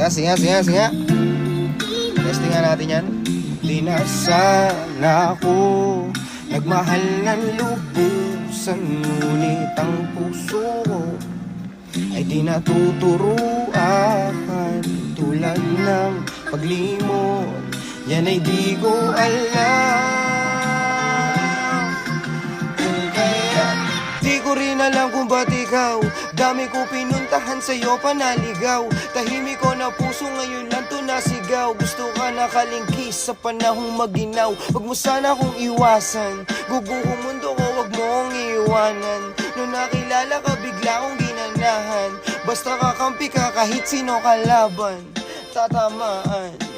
Sige, sige, sige, sige. Testing nga natin yan. Di na sana ako Nagmahal ng lubusan Ngunit ang puso ko Ay di natuturuan Tulad ng paglimot Yan ay di ko alam ko rin alam kung ba't ikaw. Dami ko pinuntahan sa'yo panaligaw. Tahimik ko na puso ngayon lang to nasigaw Gusto ka nakalingkis sa panahong maginaw. Huwag mo sana kong iwasan. Gubuho mundo ko wag mo akong iwanan. Nung nakilala ka bigla kong ginanahan. Basta kakampi ka kahit sino kalaban. Tatamaan